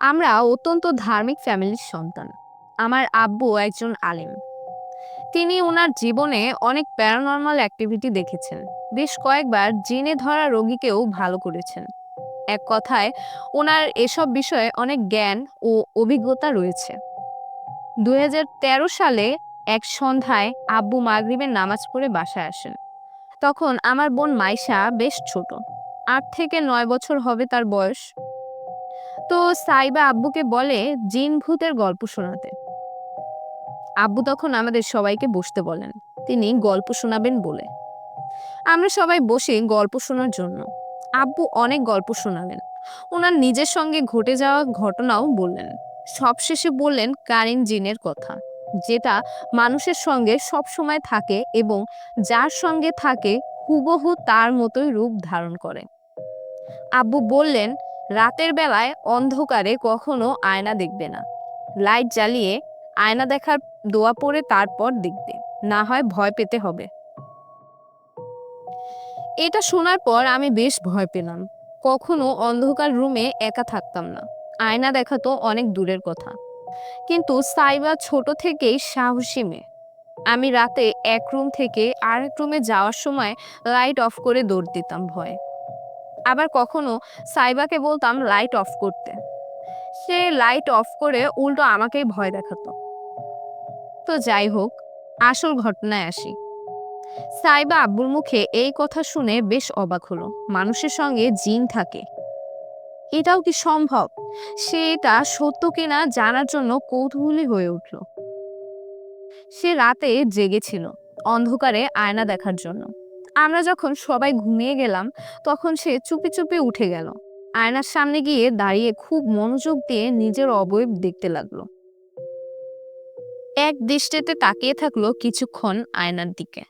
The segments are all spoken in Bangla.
আমরা অত্যন্ত ধার্মিক ফ্যামিলির সন্তান। আমার আব্বু একজন আলেম। তিনি ওনার জীবনে অনেক প্যারানর্মাল অ্যাক্টিভিটি দেখেছেন। বেশ কয়েকবার জিনে ধরা রোগীকেও ভালো করেছেন। এক কথায় ওনার এসব বিষয়ে অনেক জ্ঞান ও অভিজ্ঞতা রয়েছে। দু হাজার তেরো সালে এক সন্ধ্যায় আব্বু মাগরিবের নামাজ পড়ে বাসায় আসেন। তখন আমার বোন মাইশা বেশ ছোট। আট থেকে নয় বছর হবে তার বয়স। তো সাইবা আব্বুকে বলে, জিন ভূতের গল্প শোনাতে। আব্বু তখন আমাদের সবাইকে বসতে বলেন। তিনি গল্প শোনাবেন বলে। আমরা সবাই বসে গল্প শোনার জন্য। আব্বু অনেক গল্প শোনালেন। ওনার নিজের সঙ্গে ঘটে যাওয়া ঘটনাও বললেন। সবশেষে বললেন কারিন জিনের কথা, যেটা মানুষের সঙ্গে সব সময় থাকে এবং যার সঙ্গে থাকে, হুবহু তার মতোই রূপ ধারণ করে। আব্বু বললেন রাতের বেলায় অন্ধকারে কখনো আয়না দেখবে না। লাইট জ্বালিয়ে আয়না দেখার দোয়া পড়ে তারপর দেখবে, না হয় ভয় পেতে হবে। এটা শোনার পর আমি বেশ ভয় পেলাম। কখনো অন্ধকার রুমে একা থাকতাম না। আয়না দেখা তো অনেক দূরের কথা। কিন্তু সাইবা ছোট থেকেই সাহসী মেয়ে। আমি রাতে এক রুম থেকে আরেক রুমে যাওয়ার সময় লাইট অফ করে দৌড় দিতাম ভয়। আবার কখনো সাইবাকে বলতাম লাইট অফ করতে। সে লাইট অফ করে উল্টো আমাকেই ভয় দেখাতো। তো যাই হোক, আসল ঘটনায় আসি। সাইবা আব্বুর মুখে এই কথা শুনে বেশ অবাক হলো। মানুষের সঙ্গে জিন থাকে। এটাও কি সম্ভব? সে এটা সত্য কিনা জানার জন্য কৌতূহলী হয়ে উঠল। সে রাতে জেগেছিল, অন্ধকারে আয়না দেখার জন্য। আমরা যখন সবাই ঘুমিয়ে গেলাম, তখন সে চুপি চুপি উঠে গেল। আয়নার সামনে গিয়ে দাঁড়িয়ে খুব মনোযোগ দিয়ে নিজের অবয়ব দেখতে লাগল। এক দৃষ্টিতে তাকিয়ে থাকল কিছুক্ষণ আয়নার দিকে।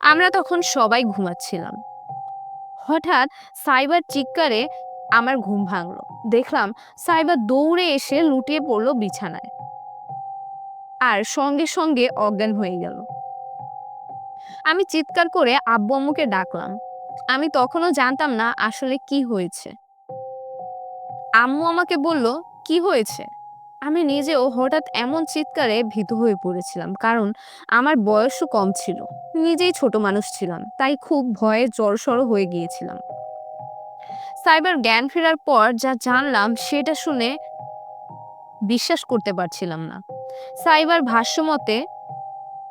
আমরা তখন সবাই ঘুমাচ্ছিলাম। হঠাৎ সাইবার চিৎকারে আমার ঘুম ভাঙলো। দেখলাম সাইবার দৌড়ে এসে লুটিয়ে পড়ল বিছানায়। আর সঙ্গে সঙ্গে অজ্ঞান হয়ে গেল। আমি চিৎকার করে আব্বু আম্মুকে ডাকলাম। আমি তখনও জানতাম না আসলে কি হয়েছে। আম্মু আমাকে বলল, কি হয়েছে? আমি নিজেও হঠাৎ এমন চিৎকারে ভীত হয়ে পড়েছিলাম, কারণ আমার বয়সও কম ছিল। নিজেই ছোট মানুষ ছিলাম, তাই খুব ভয়ে জড়সড় হয়ে গিয়েছিলাম। সাইবার জ্ঞান ফেরার পর যা জানলাম সেটা শুনে বিশ্বাস করতে পারছিলাম না। সাইবার ভাষ্যমতে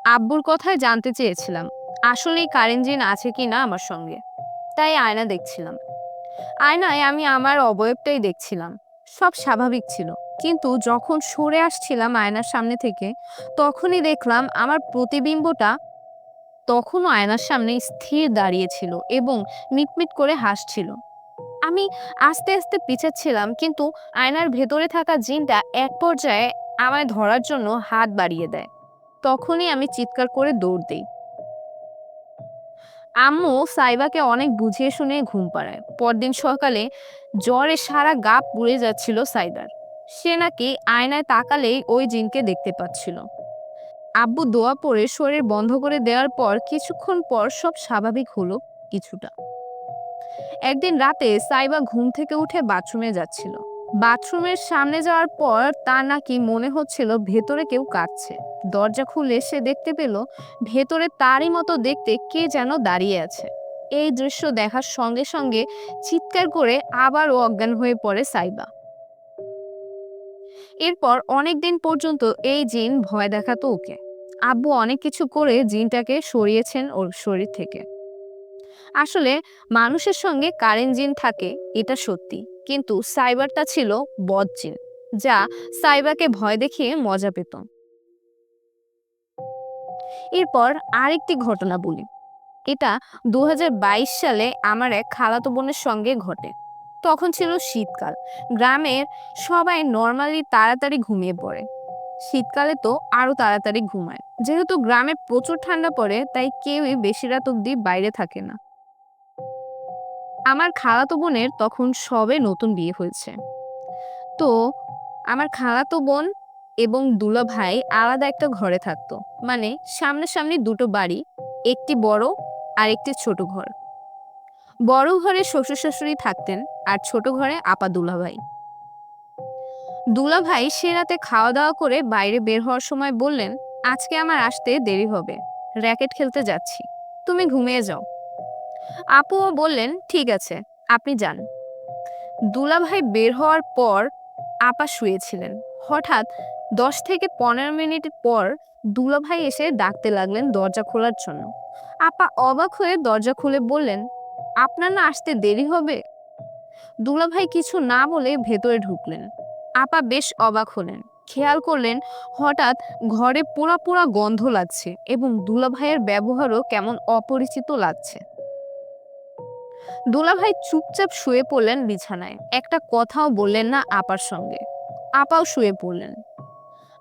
আব্বুর কথায় জানতে চেয়েছিলাম। আসলেই কারেন্ট জিন আছে কি না আমার সঙ্গে? তাই আয়না দেখছিলাম। আয়নায় আমি আমার অবয়বটাই দেখছিলাম। সব স্বাভাবিক ছিল। কিন্তু যখন সরে আসছিলাম আয়নার সামনে থেকে, তখনই দেখলাম আমার প্রতিবিম্বটা তখনও আয়নার সামনে স্থির দাঁড়িয়েছিল এবং মিটমিট করে হাসছিল। আমি আস্তে আস্তে পিছাচ্ছিলাম, কিন্তু আয়নার ভেতরে থাকা জিনটা এক পর্যায়ে আমায় ধরার জন্য হাত বাড়িয়ে দেয়। তখনই আমি চিৎকার করে দৌড় দিই। আম্মু সাইবাকে অনেক বুঝিয়ে শুনে ঘুম পাড়ায়। পরদিন সকালে জ্বরে সারা গা পুড়ে যাচ্ছিল সাইবার। সে নাকি আয়নায় তাকালেই ওই জিনকে দেখতে পাচ্ছিল। আব্বু দোয়া পরে শরীর বন্ধ করে দেওয়ার পর কিছুক্ষণ পর সব স্বাভাবিক হলো কিছুটা। একদিন রাতে সাইবা ঘুম থেকে উঠে বাথরুমে যাচ্ছিল। বাথরুমের সামনে যাওয়ার পর তার নাকি মনে হচ্ছিল ভেতরে কেউ কাঁদছে। দরজা খুলে সে দেখতে পেল, ভেতরে তারই মতো দেখতে কে যেন দাঁড়িয়ে আছে। এই দৃশ্য দেখার সঙ্গে সঙ্গে চিৎকার করে আবারও অজ্ঞান হয়ে পড়ে সাইবা। এরপর অনেক দিন পর্যন্ত এই জিন ভয় দেখাতো ওকে। আব্বু অনেক কিছু করে জিনটাকে সরিয়েছেন ওর শরীর থেকে। আসলে মানুষের সঙ্গে কারেন্ট জিন থাকে, এটা সত্যি। কিন্তু সাইবারটা ছিল বদ জিন, যা সাইবাকে ভয় দেখিয়ে মজা পেত। এরপর আরেকটি ঘটনা বলি। এটা দু হাজার বাইশ সালে আমার এক খালাতো বোনের সঙ্গে ঘটে। তখন ছিল শীতকাল। গ্রামের সবাই নর্মালি তাড়াতাড়ি ঘুমিয়ে পড়ে। শীতকালে তো আরও তাড়াতাড়ি ঘুমায়। যেহেতু গ্রামে প্রচুর ঠান্ডা পড়ে, তাই কেউই বেশি রাত অব্দি বাইরে থাকে না। আমার খালাতো বোনের তখন সবে নতুন বিয়ে হয়েছে। তো আমার খালাতো বোন এবং দুলা ভাই আলাদা একটা ঘরে থাকতো। মানে সামনাসামনি দুটো বাড়ি, একটি বড় আর একটি ছোট ঘর। বড় ঘরে শ্বশুর শাশুড়ি থাকতেন আর ছোট ঘরে আপা দুলা ভাই। দুলা ভাই সে রাতে খাওয়া দাওয়া করে বাইরে বের হওয়ার সময় বললেন, আজকে আমার আসতে দেরি হবে। র্যাকেট খেলতে যাচ্ছি। তুমি ঘুমিয়ে যাও। আপুও বললেন, ঠিক আছে, আপনি যান। দুলাভাই বের হওয়ার পর আপা শুয়েছিলেন। হঠাৎ দশ থেকে পনেরো মিনিট পর দুলাভাই এসে ডাকতে লাগলেন দরজা খোলার জন্য। আপা অবাক হয়ে দরজা খুলে বললেন, আপনার না আসতে দেরি হবে? দুলাভাই কিছু না বলে ভেতরে ঢুকলেন। আপা বেশ অবাক হলেন। খেয়াল করলেন, হঠাৎ ঘরে পোড়া পোড়া গন্ধ লাগছে এবং দুলাভাইয়ের ব্যবহারও কেমন অপরিচিত লাগছে। দুলাভাই চুপচাপ শুয়ে পড়লেন বিছানায়। একটা কথাও বললেন না আপার সঙ্গে। আপাও শুয়ে পড়লেন।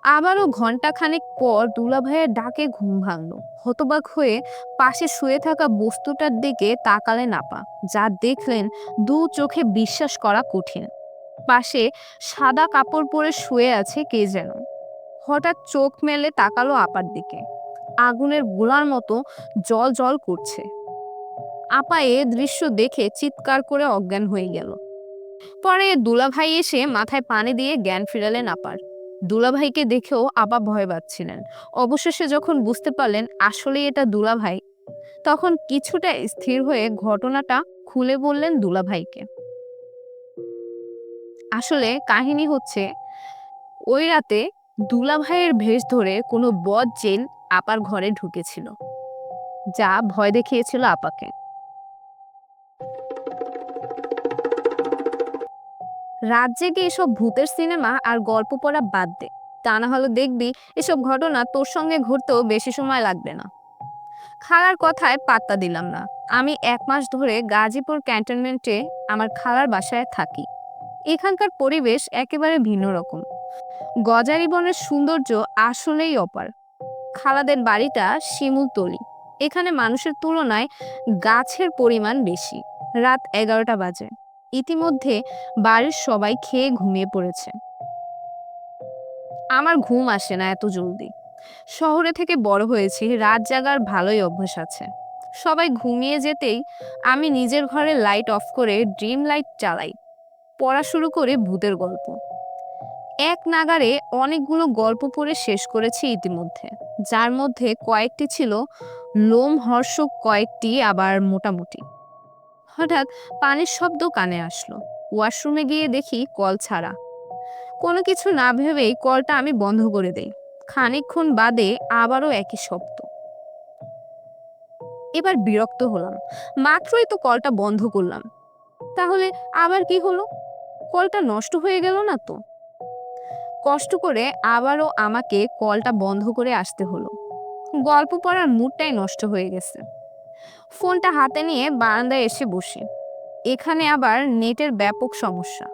আবারও ঘন্টাখানেক পর দুলাভাইয়ের ডাকে ঘুম ভাঙল। হতবাক হয়ে পাশে শুয়ে থাকা বস্তুটার দিকে তাকালেন আপা, যা দেখলেন দু চোখে বিশ্বাস করা কঠিন। পাশে সাদা কাপড় পরে শুয়ে আছে কে যেন। হঠাৎ চোখ মেলে তাকালো আপার দিকে। আগুনের গোলার মতো জল জল করছে। আপা এ দৃশ্য দেখে চিৎকার করে অজ্ঞান হয়ে গেল। পরে দুলাভাই এসে মাথায় পানি দিয়ে জ্ঞান ফিরালেন আপার। দুলাভাইকে দেখেও আপা ভয় পাচ্ছিলেন। অবশেষে যখন বুঝতে পারলেন আসলে এটা দুলাভাই, তখন কিছুটা স্থির হয়ে ঘটনাটা খুলে বললেন দুলাভাইকে। আসলে কাহিনী হচ্ছে, ওই রাতে দুলাভাইয়ের ভেষ ধরে কোনো বদ জেন আপার ঘরে ঢুকেছিল, যা ভয় দেখিয়েছিল আপাকে। রাত জেগে এসব ভূতের সিনেমা আর গল্প পড়া বাদ দে। তা না হলে দেখবি এসব ঘটনা তোর সঙ্গে ঘুরতেও বেশি সময় লাগবে না। খালার কথায় পাত্তা দিলাম না। আমি এক মাস ধরে গাজীপুর ক্যান্টনমেন্টে আমার খালার বাসায় থাকি। এখানকার পরিবেশ একেবারে ভিন্ন রকম। গজারি বনের সৌন্দর্য আসলেই অপার। খালাদের বাড়িটা শিমুলতলি এখানে মানুষের তুলনায় গাছের পরিমাণ বেশি। রাত এগারোটা বাজে। ইতিমধ্যে বাড়ির সবাই খেয়ে ঘুমিয়ে পড়েছে। আমার ঘুম আসে না এত জলদি। শহরে থেকে বড় হয়েছি, রাত জাগার ভালোই অভ্যাস আছে। সবাই ঘুমিয়ে যেতেই আমি নিজের ঘরে লাইট অফ করে ড্রিম লাইট চালাই। পড়া শুরু করে ভূতের গল্প। এক নাগারে অনেকগুলো গল্প পড়ে শেষ করেছি ইতিমধ্যে। যার মধ্যে কয়েকটি ছিল লোমহর্ষক, কয়েকটি আবার মোটামুটি। হঠাৎ পানির শব্দ কানে আসলো। ওয়াশরুমে গিয়ে দেখি কল ছাড়া। কোনো কিছু না ভেবেই কলটা আমি বন্ধ করে দেই। খানিকক্ষণ বাদে আবারও একই শব্দ। এবার বিরক্ত হলাম। মাত্রই তো কলটা বন্ধ করলাম। তাহলে আবার কি হলো? কলটা নষ্ট হয়ে গেল না তো? কষ্ট করে আবারও আমাকে কলটা বন্ধ করে আসতে হলো। গল্প পড়ার মুডটাই নষ্ট হয়ে গেছে। ফোনটা হাতে নিয়ে বারান্দায় এসে বসি। এখানে আবার নেটের ব্যাপক সমস্যা।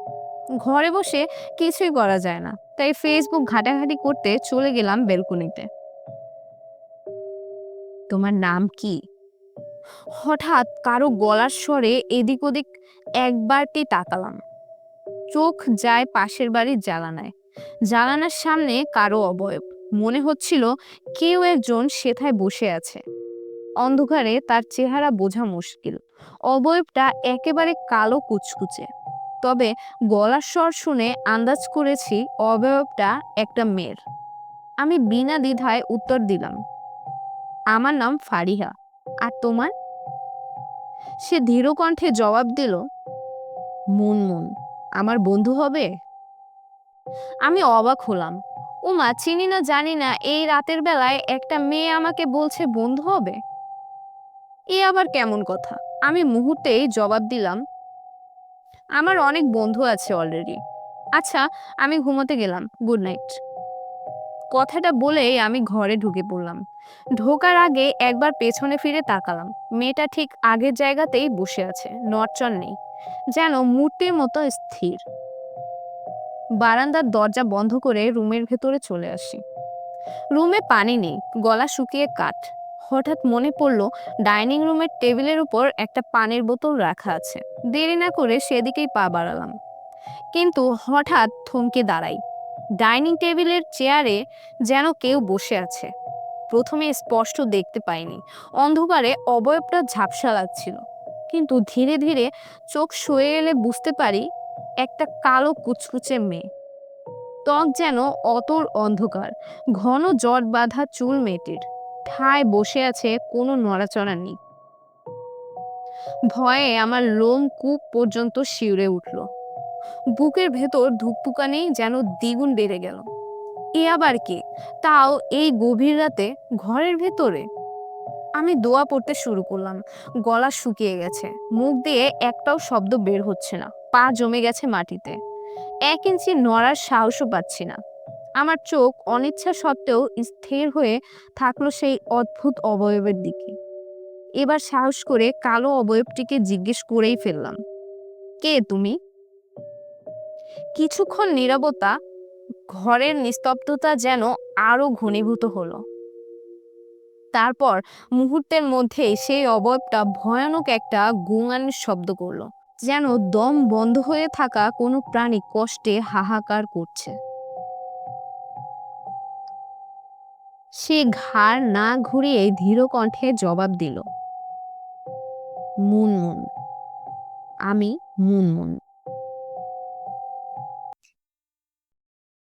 ঘরে বসে কিছুই করা যায় না, তাই ফেসবুক ঘাটাঘাটি করতে চলে গেলাম বেলকনিতে। তোমার নাম কি? হঠাৎ কারও গলার স্বরে এদিক ওদিক একবারটি তাকালাম। চোখ যায় পাশের বাড়ির জ্বালানায়। জ্বালানার সামনে কারও অবয়ব। মনে হচ্ছিল কেউ একজন সেথায় বসে আছে। অন্ধকারে তার চেহারা বোঝা মুশকিল। অবয়বটা একেবারে কালো কুচকুচে। তবে গলার স্বর শুনে আন্দাজ করেছি অবয়বটা একটা মেয়ের। আমি বিনা দ্বিধায় উত্তর দিলাম, আমার নাম ফারিহা, আর তোমার? সে ধীর কণ্ঠে জবাব দিল, মুনমুন, আমার বন্ধু হবে? আমি অবাক হলাম ওমা চিনি না জানি না, এই রাতের বেলায় একটা মেয়ে আমাকে বলছে বন্ধু হবে? এ আবার কেমন কথা? আমি মুহূর্তেই জবাব দিলাম, আমার অনেক বন্ধু আছে অলরেডি আচ্ছা আমি ঘুমোতে গেলাম। Good night. কথাটা বলেই আমি ঘরে ঢুকে পড়লাম। ঢোকার আগে একবার পেছনে ফিরে তাকালাম। মেয়েটা ঠিক আগের জায়গাতেই বসে আছে, নড়চড় নেই, যেন মূর্তির মতো স্থির। বারান্দার দরজা বন্ধ করে রুমের ভেতরে চলে আসি। রুমে পানি নেই, গলা শুকিয়ে কাঠ। হঠাৎ মনে পড়ল, ডাইনিং রুমের টেবিলের উপর একটা পানির বোতল রাখা আছে। দেরি না করে সেদিকেই পা বাড়ালাম। কিন্তু হঠাৎ থমকে দাঁড়াই। ডাইনিং টেবিলের চেয়ারে যেন কেউ বসে আছে। প্রথমে স্পষ্ট দেখতে পাইনি। অন্ধকারে অবয়বটা ঝাপসা লাগছিল। কিন্তু ধীরে ধীরে চোখ সয়ে এলে বুঝতে পারি, একটা কালো কুচকুচে মেয়ে। ত্বক যেন অতর অন্ধকার, ঘন জট বাঁধা চুল মেয়েটির। ঠায় বসে আছে কোনো নড়াচড়া নেই। ভয়ে আমার লোম কূপ পর্যন্ত শিউরে উঠল। বুকের ভেতর ধুকপুকানি যেন দ্বিগুণ বেড়ে গেল। এ আবার কে? তাও এই গভীর রাতে ঘরের ভেতরে? আমি দোয়া পড়তে শুরু করলাম। গলা শুকিয়ে গেছে। মুখ দিয়ে একটাও শব্দ বের হচ্ছে না। পা জমে গেছে মাটিতে। এক ইঞ্চি নড়ার সাহসও পাচ্ছি না। আমার চোখ অনিচ্ছা সত্ত্বেও স্থির হয়ে থাকল সেই অদ্ভুত অবয়বের দিকে। এবার সাহস করে কালো অবয়বটিকে জিজ্ঞেস করেই ফেললাম, কে তুমি? কিছুক্ষণ নীরবতা, ঘরের নিস্তব্ধতা যেন আরও ঘনীভূত হলো। তারপর মুহূর্তের মধ্যে সেই অবয়বটা ভয়ানক একটা গুঙানির শব্দ করল, যেন দম বন্ধ হয়ে থাকা কোনো প্রাণী কষ্টে হাহাকার করছে। সে ঘাড় না ঘুরিয়ে ধীর কণ্ঠে জবাব দিল মুনমুন আমি মুনমুন।